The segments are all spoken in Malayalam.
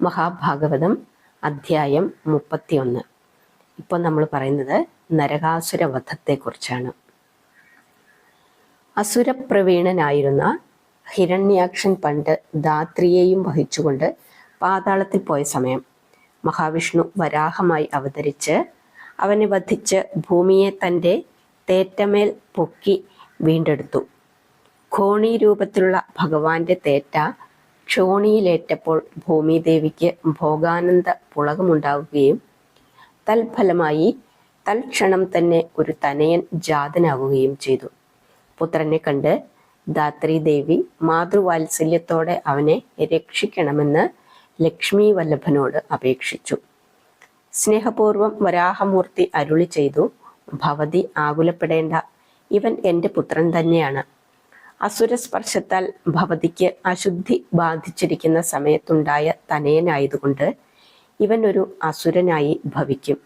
മഹാഭാഗവതം അധ്യായം മുപ്പത്തിയൊന്ന്. ഇപ്പോൾ നമ്മൾ പറയുന്നത് നരകാസുര വധത്തെക്കുറിച്ചാണ് അസുരപ്രവീണനായിരുന്ന ഹിരണ്യാക്ഷൻ പണ്ട് ധാത്രിയെയും വഹിച്ചുകൊണ്ട് പാതാളത്തിൽ പോയ സമയം മഹാവിഷ്ണു വരാഹമായി അവതരിച്ച് അവനെ വധിച്ച് ഭൂമിയെ തന്റെ തേറ്റമേൽ പൊക്കി വീണ്ടെടുത്തു. ഖോണി രൂപത്തിലുള്ള ഭഗവാന്റെ തേറ്റ ക്ഷോണിയിലേറ്റപ്പോൾ ഭൂമിദേവിക്ക് ഭോഗാനന്ദ പുളകമുണ്ടാവുകയും തൽഫലമായി തൽക്ഷണം തന്നെ ഒരു തനയൻ ജാതനാകുകയും ചെയ്തു. പുത്രനെ കണ്ട് ദാത്രിദേവി മാതൃവാത്സല്യത്തോടെ അവനെ രക്ഷിക്കണമെന്ന് ലക്ഷ്മി വല്ലഭനോട് അപേക്ഷിച്ചു. സ്നേഹപൂർവം വരാഹമൂർത്തി അരുളി ചെയ്തു ഭവതി ആകുലപ്പെടേണ്ട. ഇവൻ എന്റെ പുത്രൻ തന്നെയാണ്. അസുരസ്പർശത്താൽ ഭവതിക്ക് അശുദ്ധി ബാധിച്ചിരിക്കുന്ന സമയത്തുണ്ടായ തനയനായതുകൊണ്ട് ഇവൻ ഒരു അസുരനായി ഭവിക്കും.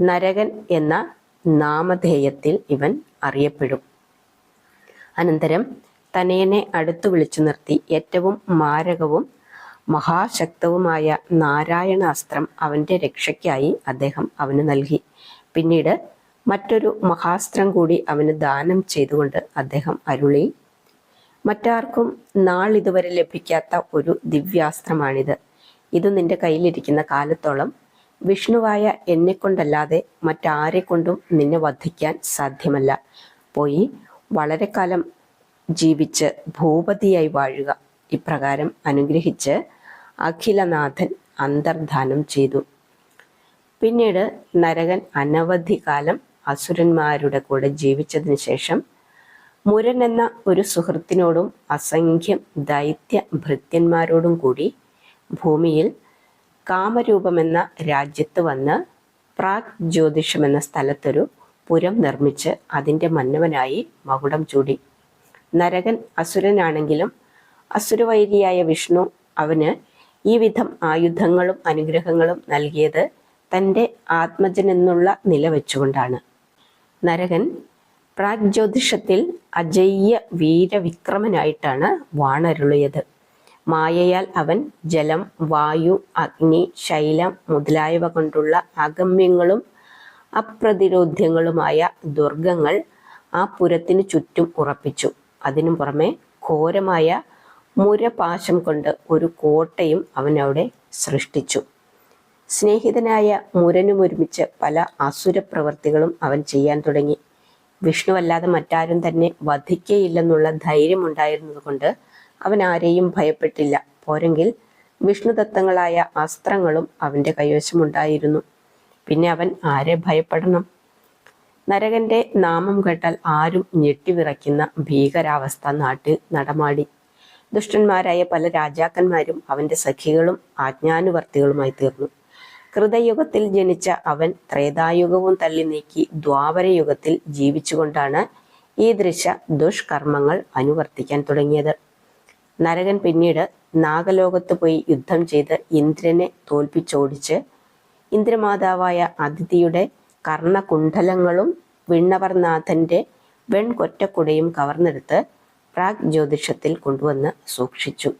നരകൻ എന്ന നാമധേയത്തിൽ ഇവൻ അറിയപ്പെടും. അനന്തരം തനയനെ അടുത്തു വിളിച്ചു നിർത്തി ഏറ്റവും മാരകവും മഹാശക്തവുമായ നാരായണാസ്ത്രം അവന്റെ രക്ഷയ്ക്കായി അദ്ദേഹം അവന് നൽകി. പിന്നീട് മറ്റൊരു മഹാസ്ത്രം കൂടി അവന് ദാനം ചെയ്തുകൊണ്ട് അദ്ദേഹം അരുളി മറ്റാർക്കും നാളിതുവരെ ലഭിക്കാത്ത ഒരു ദിവ്യാസ്ത്രമാണിത്. ഇത് നിന്റെ കയ്യിലിരിക്കുന്ന കാലത്തോളം വിഷ്ണുവായ എന്നെ കൊണ്ടല്ലാതെ മറ്റാരെ കൊണ്ടും നിന്നെ വധിക്കാൻ സാധ്യമല്ല. പോയി വളരെ കാലം ജീവിച്ച് ഭൂപതിയായി വാഴുക. ഇപ്രകാരം അനുഗ്രഹിച്ച് അഖിലനാഥൻ അന്തർധാനം ചെയ്തു. പിന്നീട് നരകൻ അനവധി കാലം അസുരന്മാരുടെ കൂടെ ജീവിച്ചതിന് ശേഷം മുരൻ എന്ന ഒരു സുഹൃത്തിനോടും അസംഖ്യം ദൈത്യ ഭൃത്യന്മാരോടും കൂടി ഭൂമിയിൽ കാമരൂപമെന്ന രാജ്യത്ത് വന്ന് പ്രാഗ് ജ്യോതിഷം എന്ന സ്ഥലത്തൊരു പുരം നിർമ്മിച്ച് അതിന്റെ മന്നവനായി മകുടം ചൂടി. നരകൻ അസുരനാണെങ്കിലും അസുരവൈരിയായ വിഷ്ണു അവന് ഈ വിധം ആയുധങ്ങളും അനുഗ്രഹങ്ങളും നൽകിയത് തന്റെ ആത്മജനെന്നുള്ള നില വെച്ചുകൊണ്ടാണ്. നരകൻ പ്രാഗ്ജ്യോതിഷത്തിൽ അജയ്യ വീരവിക്രമനായിട്ടാണ് വാണരുളിയത്. മായയാൽ അവൻ ജലം വായു അഗ്നി ശൈലം മുതലായവ കൊണ്ടുള്ള അഗമ്യങ്ങളും അപ്രതിരോധ്യങ്ങളുമായ ദുർഗങ്ങൾ ആ പുരത്തിനു ചുറ്റും ഉറപ്പിച്ചു. അതിനു പുറമെ ഘോരമായ മുരപാശം കൊണ്ട് ഒരു കോട്ടയും അവൻ അവിടെ സൃഷ്ടിച്ചു. സ്നേഹിതനായ മുരനുമൊരുമിച്ച് പല അസുര പ്രവർത്തികളും അവൻ ചെയ്യാൻ തുടങ്ങി. വിഷ്ണുവല്ലാതെ മറ്റാരും തന്നെ വധിക്കയില്ലെന്നുള്ള ധൈര്യമുണ്ടായിരുന്നതുകൊണ്ട് അവൻ ആരെയും ഭയപ്പെട്ടില്ല. പോരെങ്കിൽ വിഷ്ണുദത്തങ്ങളായ അസ്ത്രങ്ങളും അവന്റെ കൈവശമുണ്ടായിരുന്നു. പിന്നെ അവൻ ആരെ ഭയപ്പെടണം? നരകന്റെ നാമം കേട്ടാൽ ആരും ഞെട്ടിവിറയ്ക്കുന്ന ഭീകരാവസ്ഥ നാട്ടിൽ നടമാടി. ദുഷ്ടന്മാരായ പല രാജാക്കന്മാരും അവന്റെ സഖികളും ആജ്ഞാനുവർത്തികളുമായി തീർന്നു. കൃതയുഗത്തിൽ ജനിച്ച അവൻ ത്രേതായുഗവും തള്ളി നീക്കി ദ്വാപരയുഗത്തിൽ ജീവിച്ചുകൊണ്ടാണ് ഈ ദൃശ ദുഷ്കർമ്മങ്ങൾ അനുവർത്തിക്കാൻ തുടങ്ങിയത്. നരകൻ പിന്നീട് നാഗലോകത്ത് പോയി യുദ്ധം ചെയ്ത് ഇന്ദ്രനെ തോൽപ്പിച്ചോടിച്ച് ഇന്ദ്രമാതാവായ അതിഥിയുടെ കർണകുണ്ഡലങ്ങളും വിണ്ണവർനാഥന്റെ വെൺകൊറ്റക്കുടയും കവർന്നെടുത്ത് പ്രാഗ് ജ്യോതിഷത്തിൽ കൊണ്ടുവന്ന് സൂക്ഷിച്ചു.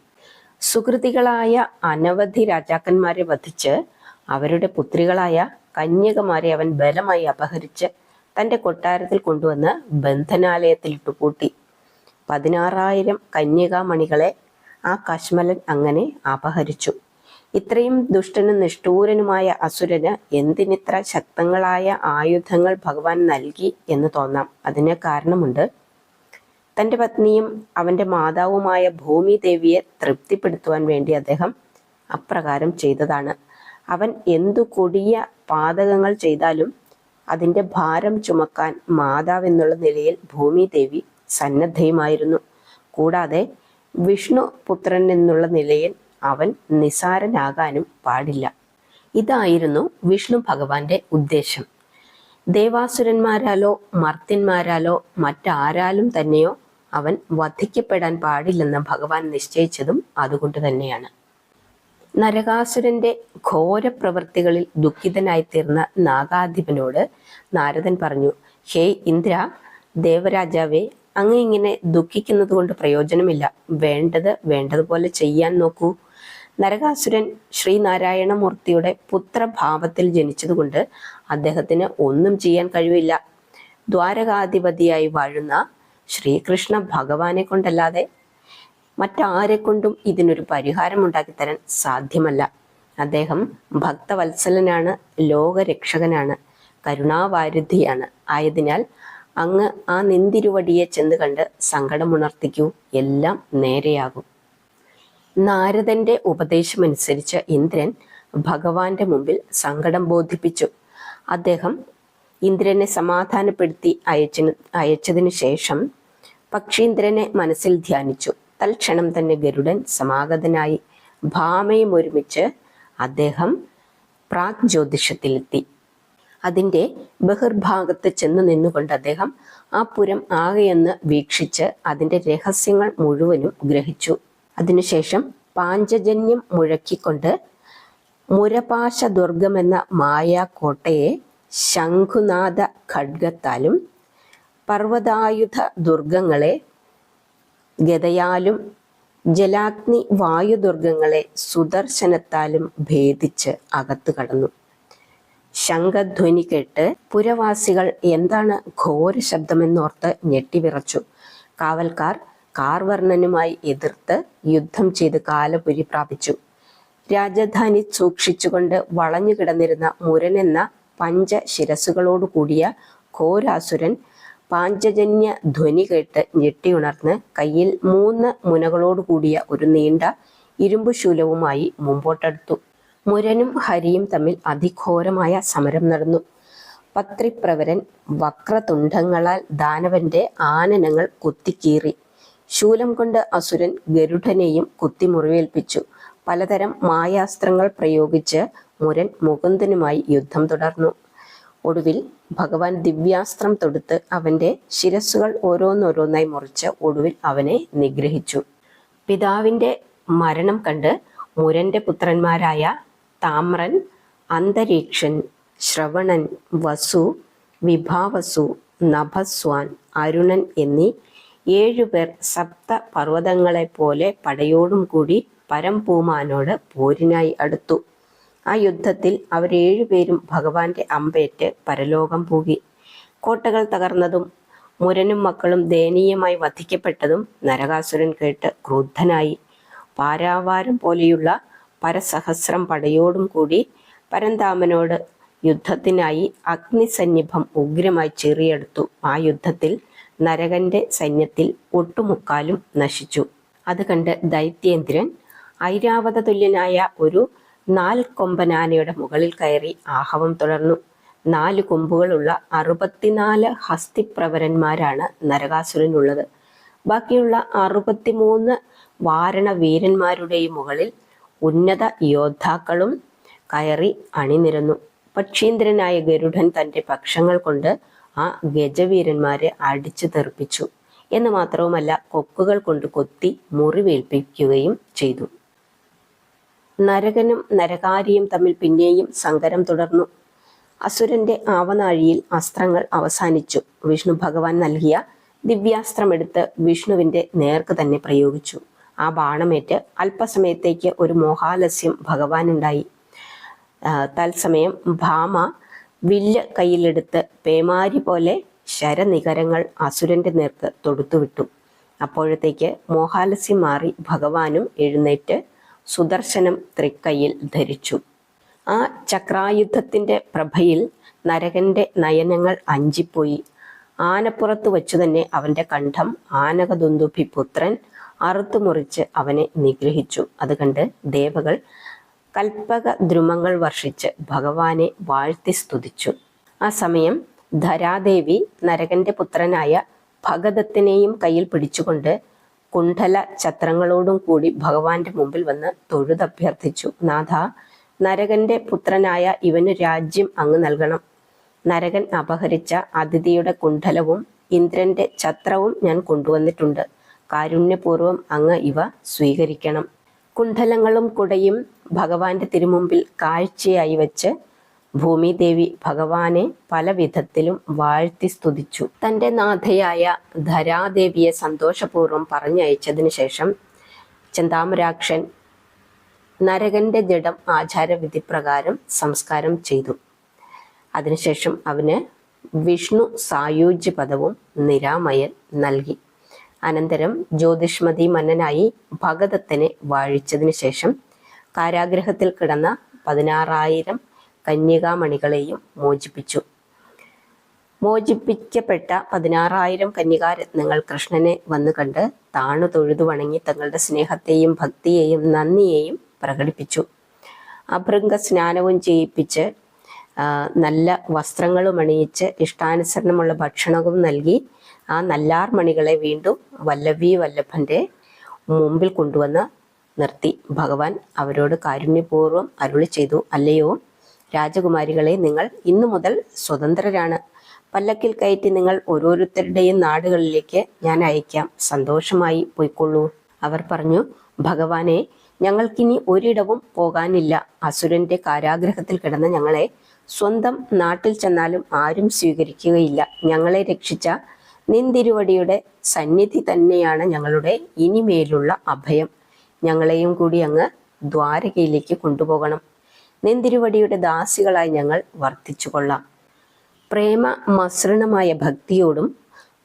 സുഹൃതികളായ അനവധി രാജാക്കന്മാരെ വധിച്ച് അവരുടെ പുത്രികളായ കന്യകമാരെ അവൻ ബലമായി അപഹരിച്ച് തന്റെ കൊട്ടാരത്തിൽ കൊണ്ടുവന്ന് ബന്ധനാലയത്തിൽ ഇട്ടുപൂട്ടി പതിനാറായിരം കന്യകാമണികളെ ആ കശ്മലൻ അങ്ങനെ അപഹരിച്ചു. ഇത്രയും ദുഷ്ടനും നിഷ്ഠൂരനുമായ അസുരന് എന്തിനിത്ര ശക്തങ്ങളായ ആയുധങ്ങൾ ഭഗവാൻ നൽകി എന്ന് തോന്നാം. അതിന് കാരണമുണ്ട്. തന്റെ പത്നിയും അവന്റെ മാതാവുമായ ഭൂമി ദേവിയെ തൃപ്തിപ്പെടുത്തുവാൻ വേണ്ടി അദ്ദേഹം അപ്രകാരം ചെയ്തതാണ്. അവൻ എന്തു കൊടിയ പാതകങ്ങൾ ചെയ്താലും അതിന്റെ ഭാരം ചുമക്കാൻ മാതാവെന്നുള്ള നിലയിൽ ഭൂമി ദേവി സന്നദ്ധയുമായിരുന്നു. കൂടാതെ വിഷ്ണു പുത്രൻ എന്നുള്ള നിലയിൽ അവൻ നിസാരനാകാനും പാടില്ല. ഇതായിരുന്നു വിഷ്ണു ഭഗവാന്റെ ഉദ്ദേശം. ദേവാസുരന്മാരാലോ മർത്യന്മാരാലോ മറ്റാരാലും തന്നെയോ അവൻ വധിക്കപ്പെടാൻ പാടില്ലെന്ന് ഭഗവാൻ നിശ്ചയിച്ചതും അതുകൊണ്ട് തന്നെയാണ്. നരകാസുരന്റെ ഘോര പ്രവൃത്തികളിൽ ദുഃഖിതനായി തീർന്ന നാഗാധിപനോട് നാരദൻ പറഞ്ഞു ഹേ ഇന്ദ്ര ദേവരാജാവേ അങ്ങ് ഇങ്ങനെ ദുഃഖിക്കുന്നത് കൊണ്ട് പ്രയോജനമില്ല. വേണ്ടത് വേണ്ടതുപോലെ ചെയ്യാൻ നോക്കൂ. നരകാസുരൻ ശ്രീനാരായണമൂർത്തിയുടെ പുത്രഭാവത്തിൽ ജനിച്ചതുകൊണ്ട് അദ്ദേഹത്തിന് ഒന്നും ചെയ്യാൻ കഴിവില്ല. ദ്വാരകാധിപതിയായി വാഴുന്ന ശ്രീകൃഷ്ണ ഭഗവാനെ കൊണ്ടല്ലാതെ മറ്റാരെ കൊണ്ടും ഇതിനൊരു പരിഹാരം ഉണ്ടാക്കിത്തരാൻ സാധ്യമല്ല. അദ്ദേഹം ഭക്തവത്സലനാണ് ലോകരക്ഷകനാണ് കരുണാവാരുദ്ധിയാണ് ആയതിനാൽ അങ്ങ് ആ നിന്തിരുവടിയെ ചെന്ന് കണ്ട് സങ്കടമുണർത്തിക്കൂ എല്ലാം നേരെയാകും. നാരദന്റെ ഉപദേശമനുസരിച്ച് ഇന്ദ്രൻ ഭഗവാന്റെ മുമ്പിൽ സങ്കടം ബോധിപ്പിച്ചു. അദ്ദേഹം ഇന്ദ്രനെ സമാധാനപ്പെടുത്തി അയച്ചതിന് അയച്ചതിനു ശേഷം പക്ഷീന്ദ്രനെ മനസ്സിൽ ധ്യാനിച്ചു. തൽക്ഷണം തന്നെ ഗരുഡൻ സമാഗതനായി ഭാമയും ഒരുമിച്ച് അദ്ദേഹം പ്രാഗ് ജ്യോതിഷത്തിലെത്തി അതിന്റെ ബഹിർഭാഗത്ത് ചെന്ന് നിന്നുകൊണ്ട് അദ്ദേഹം ആ പുരം ആകെയെന്ന് വീക്ഷിച്ച് അതിന്റെ രഹസ്യങ്ങൾ മുഴുവനും ഗ്രഹിച്ചു. അതിനുശേഷം പാഞ്ചജന്യം മുഴക്കിക്കൊണ്ട് മുരപാശ ദുർഗമെന്ന മായാക്കോട്ടയെ ശംഖുനാഥ ഖഡ്ഗത്താലും പർവതായുധ ദുർഗങ്ങളെ ഗതയാലും ജലാഗ്നി വായുദുർഗങ്ങളെ സുദർശനത്താലും ഭേദിച്ച് അകത്തു കടന്നു. ശംഖധ്വനി കേട്ട് പുരവാസികൾ എന്താണ് ഘോര ശബ്ദമെന്നോർത്ത് ഞെട്ടിവിറച്ചു കാവൽക്കാർ കാർവർണനുമായി എതിർത്ത് യുദ്ധം ചെയ്ത് കാലപുരി പ്രാപിച്ചു. രാജധാനി സൂക്ഷിച്ചുകൊണ്ട് വളഞ്ഞു കിടന്നിരുന്ന മുരനെന്ന പഞ്ചശിരസുകളോടു കൂടിയ ഘോരാസുരൻ പാഞ്ചജന്യ ധ്വനി കേട്ട് ഞെട്ടിയുണർന്ന് കയ്യിൽ മൂന്ന് മുനകളോട് കൂടിയ ഒരു നീണ്ട ഇരുമ്പു ശൂലവുമായി മുമ്പോട്ടെടുത്തു. മുരനും ഹരിയും തമ്മിൽ അതിഘോരമായ സമരം നടന്നു. പത്രിപ്രവരൻ വക്രതുണ്ടങ്ങളാൽ ദാനവന്റെ ആനനങ്ങൾ കുത്തിക്കീറി. ശൂലം കൊണ്ട് അസുരൻ ഗരുഡനെയും കുത്തി മുറിവേൽപ്പിച്ചു പലതരം മായാസ്ത്രങ്ങൾ പ്രയോഗിച്ച് മുരൻ മുകുന്ദനുമായി യുദ്ധം തുടർന്നു. ഒടുവിൽ ഭഗവാൻ ദിവ്യാസ്ത്രം തൊടുത്ത് അവന്റെ ശിരസ്സുകൾ ഓരോന്നോരോന്നായി മുറിച്ച് ഒടുവിൽ അവനെ നിഗ്രഹിച്ചു. പിതാവിന്റെ മരണം കണ്ട് മുരന്റെ പുത്രന്മാരായ താമ്രൻ അന്തരീക്ഷൻ ശ്രവണൻ വസു വിഭാവസു നഭസ്വാൻ അരുണൻ എന്നീ ഏഴുപേർ സപ്ത പർവതങ്ങളെ പോലെ പടയോടും കൂടി പരംപൂമാനോട് പോരിനായി അടുത്തു. ആ യുദ്ധത്തിൽ അവരേഴുപേരും ഭഗവാന്റെ അമ്പേറ്റ് പരലോകം പൂകി. കോട്ടകൾ തകർന്നതും മുരനും മക്കളും ദയനീയമായി വധിക്കപ്പെട്ടതും നരകാസുരൻ കേട്ട് ക്രുദ്ധനായി. പാരാവാരം പോലെയുള്ള പരസഹസ്രം പടയോടും കൂടി പരന്താമനോട് യുദ്ധത്തിനായി അഗ്നിസന്നിഭം ഉഗ്രമായി ചെറിയെടുത്തു. ആ യുദ്ധത്തിൽ നരകന്റെ സൈന്യത്തിൽ ഒട്ടുമുക്കാലും നശിച്ചു. അത് കണ്ട് ദൈത്യേന്ദ്രൻ ഐരാവത തുല്യനായ ഒരു നാൽക്കൊമ്പനാനയുടെ മുകളിൽ കയറി ആഹവം തുടർന്നു. നാല് കൊമ്പുകളുള്ള അറുപത്തിനാല് ഹസ്തിപ്രവരന്മാരാണ് നരകാസുരനുള്ളത്. ബാക്കിയുള്ള അറുപത്തിമൂന്ന് വാരണ വീരന്മാരുടെയും മുകളിൽ ഉന്നത യോദ്ധാക്കളും കയറി അണിനിരന്നു. പക്ഷീന്ദ്രനായ ഗരുഡൻ തന്റെ പക്ഷങ്ങൾ കൊണ്ട് ആ ഗജവീരന്മാരെ അടിച്ചു തെറിപ്പിച്ചു. എന്ന് മാത്രവുമല്ല കൊക്കുകൾ കൊണ്ട് കൊത്തി മുറിവേൽപ്പിക്കുകയും ചെയ്തു. നരകനും നരകാരിയും തമ്മിൽ പിന്നെയും സങ്കരം തുടർന്നു. അസുരന്റെ ആവനാഴിയിൽ അസ്ത്രങ്ങൾ അവസാനിച്ചു. വിഷ്ണു ഭഗവാൻ നൽകിയ ദിവ്യാസ്ത്രമെടുത്ത് വിഷ്ണുവിന്റെ നേർക്ക് തന്നെ പ്രയോഗിച്ചു. ആ ബാണമേറ്റ് അല്പസമയത്തേക്ക് ഒരു മോഹാലസ്യം ഭഗവാൻ ഉണ്ടായി തത്സമയം ഭാമ വില്ല് കയ്യിലെടുത്ത് പേമാരി പോലെ ശരനികരങ്ങൾ അസുരന്റെ നേർക്ക് തൊടുത്തുവിട്ടു. അപ്പോഴത്തേക്ക് മോഹാലസ്യം മാറി ഭഗവാനും എഴുന്നേറ്റ് സുദർശനം തൃക്കൈയിൽ ധരിച്ചു. ആ ചക്രായുദ്ധത്തിന്റെ പ്രഭയിൽ നരകന്റെ നയനങ്ങൾ അഞ്ചിപ്പോയി. ആനപ്പുറത്ത് വച്ചു തന്നെ അവന്റെ കണ്ഠം ആനകദുന്ദുഭി പുത്രൻ അറുത്തുമുറിച്ച് അവനെ നിഗ്രഹിച്ചു. അത് കണ്ട് ദേവകൾ കൽപ്പക ദ്രുമങ്ങൾ വർഷിച്ച് ഭഗവാനെ വാഴ്ത്തി സ്തുതിച്ചു. ആ സമയം ധരാദേവി നരകന്റെ പുത്രനായ ഭഗദത്തിനെയും കയ്യിൽ പിടിച്ചുകൊണ്ട് കുണ്ഠല ഛത്രങ്ങളോടും കൂടി ഭഗവാന്റെ മുമ്പിൽ വന്ന് തൊഴുതഭ്യർത്ഥിച്ചു. നാഥ നരകന്റെ പുത്രനായ ഇവന് രാജ്യം അങ്ങ് നൽകണം. നരകൻ അപഹരിച്ച അതിഥിയുടെ കുണ്ഠലവും ഇന്ദ്രന്റെ ഛത്രവും ഞാൻ കൊണ്ടുവന്നിട്ടുണ്ട്. കാരുണ്യപൂർവം അങ്ങ് ഇവ സ്വീകരിക്കണം. കുണ്ഠലങ്ങളും കുടയും ഭഗവാന്റെ തിരുമുമ്പിൽ കാഴ്ചയായി വെച്ച് ഭൂമിദേവി ഭഗവാനെ പല വിധത്തിലും വാഴ്ത്തി സ്തുതിച്ചു. തന്റെ നാഥയായ ധരാദേവിയെ സന്തോഷപൂർവം പറഞ്ഞയച്ചതിന് ശേഷം ചന്താമരാക്ഷൻ നരകന്റെ ജഡം ആചാരവിധി പ്രകാരം സംസ്കാരം ചെയ്തു. അതിനുശേഷം അവന് വിഷ്ണു സായുജ്യ പദവും നിരാമയൻ നൽകി. അനന്തരം ജ്യോതിഷ്മതി മന്നനായി ഭഗതത്തിനെ വാഴിച്ചതിനു ശേഷം കാരാഗ്രഹത്തിൽ കിടന്ന പതിനാറായിരം കന്യകാമണികളെയും മോചിപ്പിച്ചു. മോചിപ്പിക്കപ്പെട്ട പതിനാറായിരം കന്യകാരത്നങ്ങൾ കൃഷ്ണനെ വന്നു കണ്ട് താണു തൊഴുതു വണങ്ങി തങ്ങളുടെ സ്നേഹത്തെയും ഭക്തിയെയും നന്ദിയെയും പ്രകടിപ്പിച്ചു. അഭൃംഗ സ്നാനവും ചെയ്യിപ്പിച്ച് നല്ല വസ്ത്രങ്ങളും അണിയിച്ച് ഇഷ്ടാനുസരണമുള്ള ഭക്ഷണവും നൽകി ആ നല്ലാർ മണികളെ വീണ്ടും വല്ലഭി വല്ലഭന്റെ മുമ്പിൽ കൊണ്ടുവന്ന് നിർത്തി. ഭഗവാൻ അവരോട് കാരുണ്യപൂർവം അരുളി ചെയ്തു അല്ലയോ രാജകുമാരികളെ നിങ്ങൾ ഇന്നു മുതൽ സ്വതന്ത്രരാണ്. പല്ലക്കിൽ കയറ്റി നിങ്ങൾ ഓരോരുത്തരുടെയും നാടുകളിലേക്ക് ഞാൻ അയക്കാം. സന്തോഷമായി പോയിക്കൊള്ളൂ. അവർ പറഞ്ഞു ഭഗവാനെ ഞങ്ങൾക്കിനി ഒരിടവും പോകാനില്ല. അസുരന്റെ കാരാഗ്രഹത്തിൽ കിടന്ന ഞങ്ങളെ സ്വന്തം നാട്ടിൽ ചെന്നാലും ആരും സ്വീകരിക്കുകയില്ല. ഞങ്ങളെ രക്ഷിച്ച നിന്തിരുവടിയുടെ സന്നിധി തന്നെയാണ് ഞങ്ങളുടെ ഇനിമേലുള്ള അഭയം. ഞങ്ങളെയും കൂടി അങ്ങ് ദ്വാരകയിലേക്ക് കൊണ്ടുപോകണം. നിന്തിരുവടിയുടെ ദാസികളായി ഞങ്ങൾ വർത്തിച്ചു കൊള്ളാം പ്രേമ മസൃണമായ ഭക്തിയോടും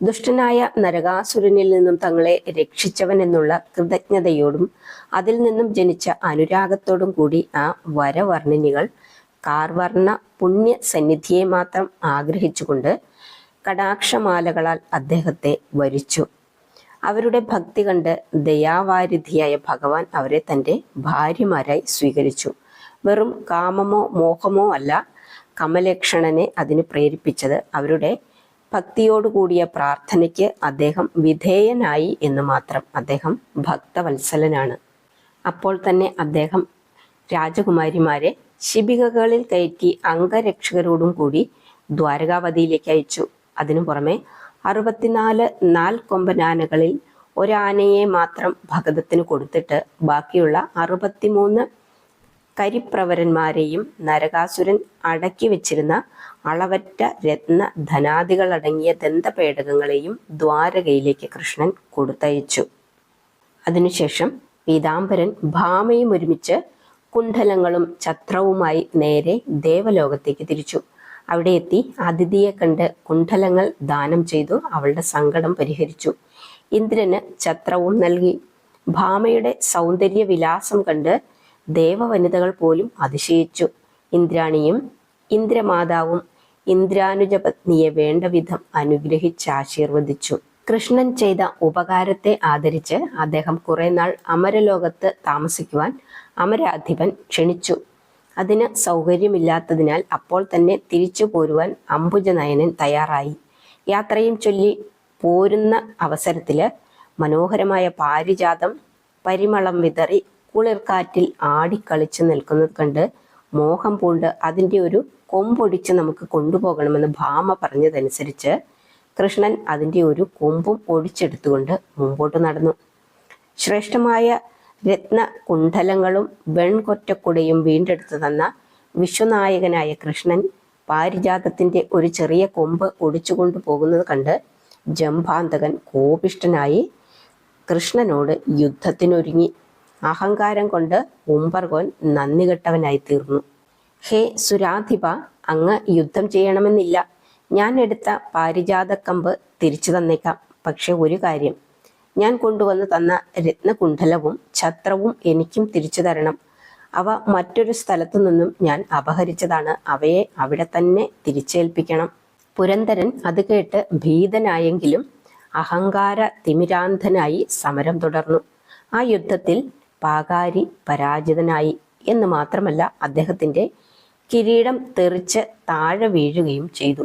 ദുഷ്ടനായ നരകാസുരനിൽ നിന്നും തങ്ങളെ രക്ഷിച്ചവൻ എന്നുള്ള കൃതജ്ഞതയോടും അതിൽ നിന്നും ജനിച്ച അനുരാഗത്തോടും കൂടി ആ വരവർണിനികൾ കാർവർണ പുണ്യ സന്നിധിയെ മാത്രം ആഗ്രഹിച്ചുകൊണ്ട് കടാക്ഷമാലകളാൽ അദ്ദേഹത്തെ വരിച്ചു. അവരുടെ ഭക്തി കണ്ട് ദയാവാരിധിയായ ഭഗവാൻ അവരെ തന്റെ ഭാര്യമാരായി സ്വീകരിച്ചു. വെറും കാമമോ മോഹമോ അല്ല കമലക്ഷണനെ അതിന് പ്രേരിപ്പിച്ചത്. അവരുടെ ഭക്തിയോടുകൂടിയ പ്രാർത്ഥനയ്ക്ക് അദ്ദേഹം വിധേയനായി എന്ന് മാത്രം അദ്ദേഹം ഭക്തവത്സലനാണ്. അപ്പോൾ തന്നെ അദ്ദേഹം രാജകുമാരിമാരെ ശിബികകളിൽ കയറ്റി അംഗരക്ഷകരോടും കൂടി ദ്വാരകാവതിയിലേക്ക് അയച്ചു. അതിനു പുറമെ അറുപത്തിനാല് നാൽക്കൊമ്പനാനകളിൽ ഒരാനയെ മാത്രം ഭഗതത്തിന് കൊടുത്തിട്ട് ബാക്കിയുള്ള അറുപത്തിമൂന്ന് കരിപ്രവരന്മാരെയും നരകാസുരൻ അടക്കി വെച്ചിരുന്ന അളവറ്റ രത്ന ധനാദികളടങ്ങിയ ദന്തപേടകങ്ങളെയും ദ്വാരകയിലേക്ക് കൃഷ്ണൻ കൊടുത്തയച്ചു. അതിനുശേഷം പീതാംബരൻ ഭാമയും ഒരുമിച്ച് കുണ്ഡലങ്ങളും ഛത്രവുമായി നേരെ ദേവലോകത്തേക്ക് തിരിച്ചു. അവിടെ എത്തി അതിഥിയെ കണ്ട് കുണ്ഡലങ്ങൾ ദാനം ചെയ്തു അവളുടെ സങ്കടം പരിഹരിച്ചു. ഇന്ദ്രന് ഛത്രവും നൽകി. ഭാമയുടെ സൗന്ദര്യ വിലാസം കണ്ട് ദേവവനിതകൾ പോലും അതിശയിച്ചു. ഇന്ദ്രാണിയും ഇന്ദ്രമാതാവും ഇന്ദ്രാനുജപത്നിയെ വേണ്ട വിധം അനുഗ്രഹിച്ച് ആശീർവദിച്ചു. കൃഷ്ണൻ ചെയ്ത ഉപകാരത്തെ ആദരിച്ച് അദ്ദേഹം കുറെ നാൾ അമരലോകത്ത് താമസിക്കുവാൻ അമരാധിപൻ ക്ഷണിച്ചു. അതിന് സൗകര്യമില്ലാത്തതിനാൽ അപ്പോൾ തന്നെ തിരിച്ചു പോരുവാൻ അംബുജനയനൻ തയ്യാറായി. യാത്രയും ചൊല്ലി പോരുന്ന അവസരത്തിൽ മനോഹരമായ പാരിജാതം പരിമളം വിതറി കുളിർക്കാറ്റിൽ ആടിക്കളിച്ച് നിൽക്കുന്നത് കണ്ട് മോഹം പൂണ്ട് അതിന്റെ ഒരു കൊമ്പൊടിച്ച് നമുക്ക് കൊണ്ടുപോകണമെന്ന് ഭാമ പറഞ്ഞതനുസരിച്ച് കൃഷ്ണൻ അതിന്റെ ഒരു കൊമ്പും ഒടിച്ചെടുത്തുകൊണ്ട് മുമ്പോട്ട് നടന്നു. ശ്രേഷ്ഠമായ രത്ന കുണ്ഡലങ്ങളും വെൺകൊറ്റക്കുടയും വീണ്ടെടുത്തു തന്ന വിശ്വനായകനായ കൃഷ്ണൻ പാരിജാതത്തിന്റെ ഒരു ചെറിയ കൊമ്പ് ഒടിച്ചുകൊണ്ടു പോകുന്നത് കണ്ട് ജംഭാന്തകൻ കോപിഷ്ടനായി കൃഷ്ണനോട് യുദ്ധത്തിനൊരുങ്ങി. അഹങ്കാരം കൊണ്ട് ഉംബർഗോൻ നന്ദികെട്ടവനായി തീർന്നു ഹേ സുരാധിപ അങ്ങ് യുദ്ധം ചെയ്യണമെന്നില്ല. ഞാൻ എടുത്ത പാരിജാതക്കമ്പ് തിരിച്ചു തന്നേക്കാം. പക്ഷെ ഒരു കാര്യം. ഞാൻ കൊണ്ടുവന്ന് തന്ന രത്നകുണ്ഠലവും ഛത്രവും എനിക്കും തിരിച്ചു തരണം. അവ മറ്റൊരു സ്ഥലത്തു നിന്നും ഞാൻ അപഹരിച്ചതാണ്. അവയെ അവിടെ തന്നെ തിരിച്ചേൽപ്പിക്കണം. പുരന്തരൻ അത് കേട്ട് ഭീതനായെങ്കിലും അഹങ്കാര തിമിരാന്ധനായി സമരം തുടർന്നു. ആ യുദ്ധത്തിൽ പാകാരി പരാജിതനായി എന്ന് മാത്രമല്ല അദ്ദേഹത്തിന്റെ കിരീടം തെറിച്ച് താഴെ വീഴുകയും ചെയ്തു.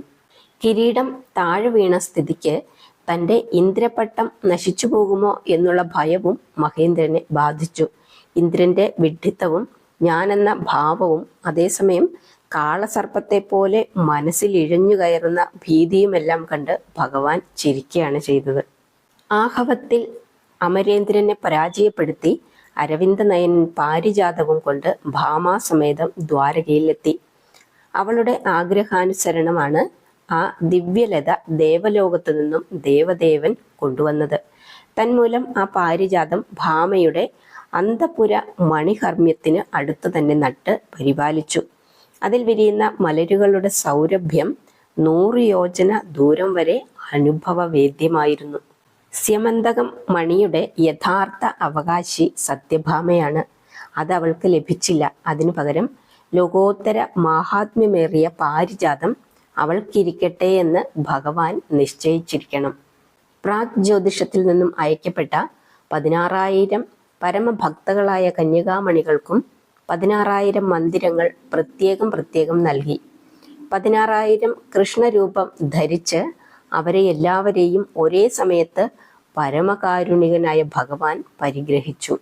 കിരീടം താഴെ വീണ സ്ഥിതിക്ക് തന്റെ ഇന്ദ്രപട്ടം നശിച്ചു പോകുമോ എന്നുള്ള ഭയവും മഹേന്ദ്രനെ ബാധിച്ചു. ഇന്ദ്രന്റെ വിഡ്ഢിത്തവും ഞാനെന്ന ഭാവവും അതേസമയം കാളസർപ്പത്തെ പോലെ മനസ്സിൽ ഇഴഞ്ഞു കയറുന്ന ഭീതിയുമെല്ലാം കണ്ട് ഭഗവാൻ ചിരിക്കുകയാണ് ചെയ്തത്. ആഹവത്തിൽ അമരേന്ദ്രനെ പരാജയപ്പെടുത്തി അരവിന്ദനയൻ പാരിജാതവും കൊണ്ട് ഭാമാസമേതം ദ്വാരകയിലെത്തി. അവളുടെ ആഗ്രഹാനുസരണമാണ് ആ ദിവ്യലത ദേവലോകത്തു നിന്നും ദേവദേവൻ കൊണ്ടുവന്നത്. തന്മൂലം ആ പാരിജാതം ഭാമയുടെ അന്തപുര മണികർമ്മ്യത്തിന് അടുത്ത് തന്നെ നട്ട് പരിപാലിച്ചു. അതിൽ വിരിയുന്ന മലരുകളുടെ സൗരഭ്യം നൂറ് യോജന ദൂരം വരെ അനുഭവവേദ്യമായിരുന്നു. സ്യമന്തകം മണിയുടെ യഥാർത്ഥ അവകാശി സത്യഭാമയാണ്. അത് അവൾക്ക് ലഭിച്ചില്ല. അതിനു പകരം ലോകോത്തര മാഹാത്മ്യമേറിയ പാരിജാതം അവൾക്കിരിക്കട്ടെ എന്ന് ഭഗവാൻ നിശ്ചയിച്ചിരിക്കണം. പ്രാഗ് ജ്യോതിഷത്തിൽ നിന്നും അയക്കപ്പെട്ട പതിനാറായിരം പരമഭക്തകളായ കന്യകാമണികൾക്കും പതിനാറായിരം മന്ദിരങ്ങൾ പ്രത്യേകം പ്രത്യേകം നൽകി. പതിനാറായിരം കൃഷ്ണരൂപം ധരിച്ച് അവരെ എല്ലാവരെയും ഒരേ സമയത്ത് പരമകാരുണികനായ ഭഗവാൻ പരിഗ്രഹിച്ചു.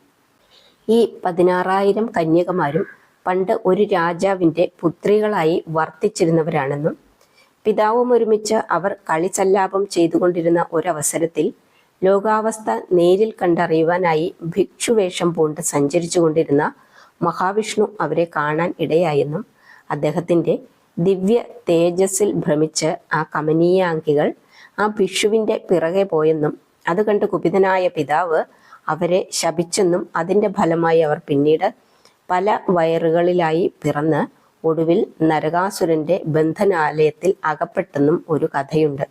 ഈ പതിനാറായിരം കന്യകമാരും പണ്ട് ഒരു രാജാവിന്റെ പുത്രികളായി വർത്തിച്ചിരുന്നവരാണെന്നും പിതാവും ഒരുമിച്ച് അവർ കളിസല്ലാപം ചെയ്തുകൊണ്ടിരുന്ന ഒരവസരത്തിൽ ലോകാവസ്ഥ നേരിൽ കണ്ടറിയുവാനായി ഭിക്ഷുവേഷം പൂണ്ട് സഞ്ചരിച്ചു കൊണ്ടിരുന്ന മഹാവിഷ്ണു അവരെ കാണാൻ ഇടയായെന്നും അദ്ദേഹത്തിന്റെ ദിവ്യ തേജസ്സിൽ ഭ്രമിച്ച് ആ കമനീയാങ്കികൾ ആ ഭിക്ഷുവിന്റെ പിറകെ പോയെന്നും അത് കണ്ട് കുപിതനായ പിതാവ് അവരെ ശപിച്ചെന്നും അതിന്റെ ഫലമായി അവർ പിന്നീട് പല വയറുകളിലായി പിറന്ന് ഒടുവിൽ നരകാസുരന്റെ ബന്ധനാലയത്തിൽ അകപ്പെട്ടെന്നും ഒരു കഥയുണ്ട്.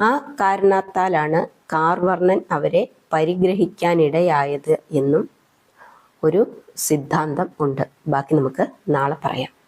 ആ കാരണത്താലാണ് കാർവർണൻ അവരെ പരിഗ്രഹിക്കാനിടയായത് എന്നും ഒരു സിദ്ധാന്തം ഉണ്ട്. ബാക്കി നമുക്ക് നാളെ പറയാം.